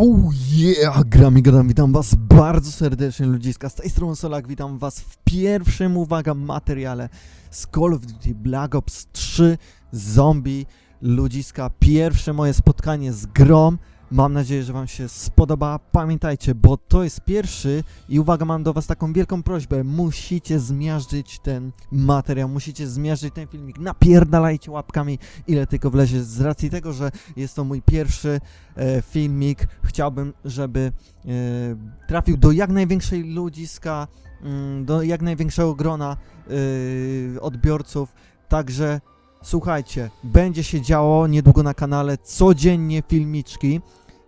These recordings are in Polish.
Oh yeah, gramy, gadam, witam was bardzo serdecznie ludziska, z tej strony Solak, witam was w pierwszym, uwaga, materiale z Call of Duty Black Ops 3 Zombie, ludziska, pierwsze moje spotkanie z grą, mam nadzieję, że wam się spodoba, pamiętajcie, bo to jest pierwszy i uwaga, mam do was taką wielką prośbę, musicie zmiażdżyć ten materiał, musicie zmiażdżyć ten filmik, napierdalajcie łapkami ile tylko wlezie, z racji tego, że jest to mój pierwszy e, filmik. Chciałbym, żeby e, trafił do jak największej ludziska, mm, do jak największego grona e, odbiorców. Także słuchajcie, będzie się działo niedługo na kanale codziennie filmiczki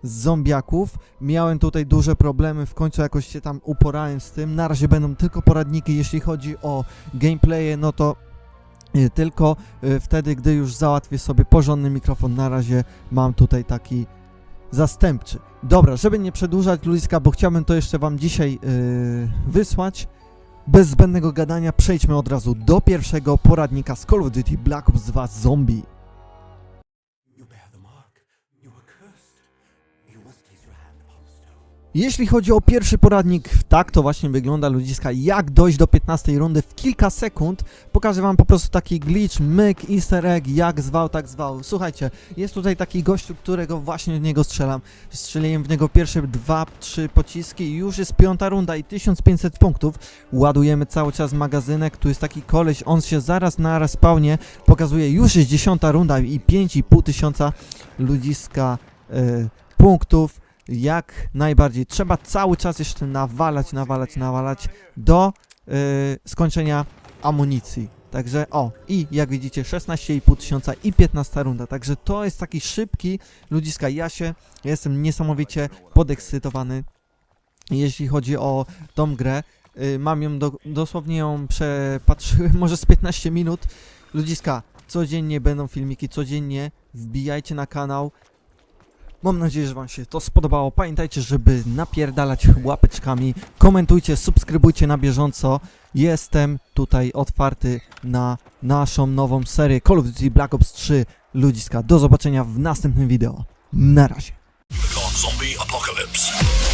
z zombiaków. Miałem tutaj duże problemy, w końcu jakoś się tam uporałem z tym. Na razie będą tylko poradniki, jeśli chodzi o gameplaye, no to e, tylko e, wtedy, gdy już załatwię sobie porządny mikrofon. Na razie mam tutaj taki zastępczy. Dobra, żeby nie przedłużać ludziska, bo chciałbym to jeszcze wam dzisiaj yy, wysłać. Bez zbędnego gadania przejdźmy od razu do pierwszego poradnika z Call of Duty Black Ops 2 Zombie. Jeśli chodzi o pierwszy poradnik, tak to właśnie wygląda ludziska, jak dojść do 15 rundy w kilka sekund. Pokażę wam po prostu taki glitch, myk, easter egg, jak zwał, tak zwał. Słuchajcie, jest tutaj taki gościu, którego właśnie w niego strzelam. Strzeliłem w niego pierwsze dwa, trzy pociski i już jest piąta runda i 1500 punktów. Ładujemy cały czas magazynek, tu jest taki koleś, on się zaraz na respawnie pokazuje, już jest dziesiąta runda i 5,5 tysiąca ludziska e, punktów jak najbardziej. Trzeba cały czas jeszcze nawalać, nawalać, nawalać do y, skończenia amunicji. Także o, i jak widzicie 16,5 tysiąca i 15 runda. Także to jest taki szybki ludziska. Ja się ja jestem niesamowicie podekscytowany, jeśli chodzi o tą grę. Y, mam ją, do, dosłownie ją przepatrzyłem może z 15 minut. Ludziska, codziennie będą filmiki, codziennie wbijajcie na kanał. Mam nadzieję, że Wam się to spodobało. Pamiętajcie, żeby napierdalać łapeczkami, komentujcie, subskrybujcie na bieżąco. Jestem tutaj otwarty na naszą nową serię Call of Duty Black Ops 3 ludziska. Do zobaczenia w następnym wideo. Na razie. Zombie Apocalypse.